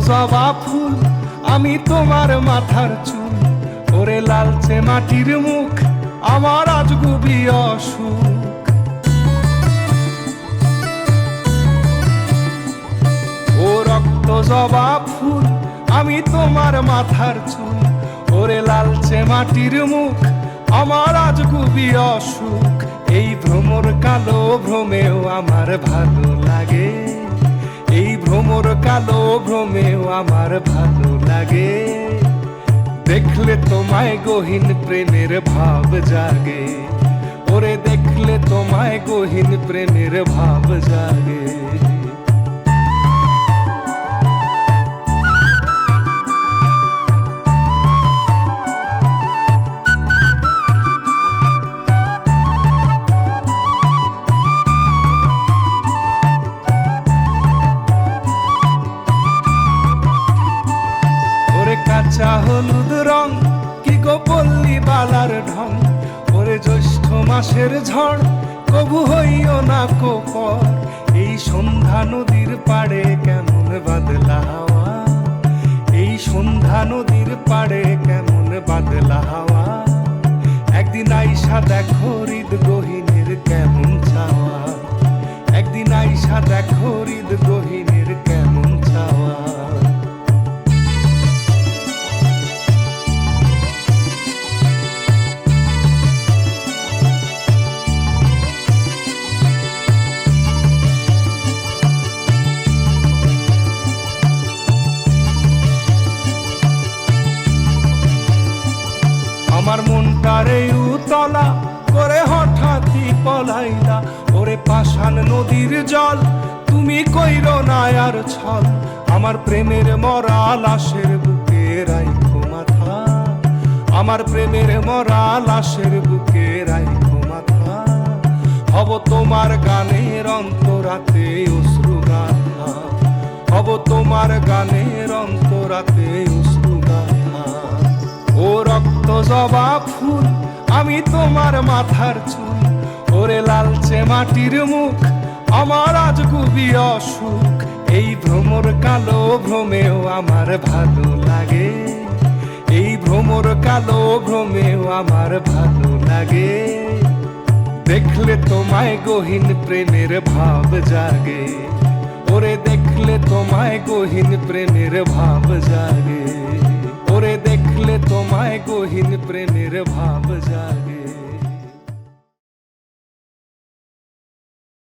জবা ফুল, আমি তোমার মাথার চুল। ওরে লালচে মাটির মুখ, আমার আজ গুবি অসুখ। ও রক্ত জবা ফুল, আমি তোমার মাথার চুল। ওরে লালচে মাটির মুখ, আমার আজ খুবই অসুখ। এই ভ্রমর কালো ভ্রমেও আমার ভালো লাগে। ভ্রমর কালো ভ্রমেও আমার ভালো লাগে। দেখলে তোমায় গহীন প্রেমের ভাব জাগে। ওরে দেখলে তোমায় গহীন প্রেমের ভাব জাগে। কাঁচা হলুদ রং, কি গো পল্লী বালার ঢং? ওরে জ্যৈষ্ঠ মাসের ঝড়, কবু হইও না কোপর এই সন্ধ্যা নদীর পাড়ে কেমন বাদলা হাওয়া? এই সন্ধ্যা নদীর পাড়ে কেমন বাদলা হাওয়া? একদিন আইসা দেখো হৃদ গহিনীর আমার মনটারে উতলা, করে হঠাৎই পলাইলা। ওরে পাষাণ নদীর জল, তুমি কইরো না আর ছল। আমার প্রেমের মরা লাশের বুকে রাইখো মাথা। আমার প্রেমের মরা লাশের বুকে রাইখো মাথা। হব তোমার গানের অন্তরাতে অশ্রু গাথা। হব তোমার গানের অন্তরাতে অশ্রু গাথা। ও রক্ত জবা ফুল আমি তোমার মাথার চুল। ওরে লালচে মাটির মুখ, আমার আজ খুবই অসুখ। এই ভ্রমর কালো ভ্রমেও আমার ভালো লাগে। এই ভ্রমর কালো ভ্রমেও আমার ভালো লাগে। দেখলে তোমায় গহীন প্রেমের ভাব জাগে। ওরে দেখলে তোমায় গহীন প্রেমের ভাব জাগে। ওরে দেখলে তোমায় গহীন প্রেমের ভাব জাগে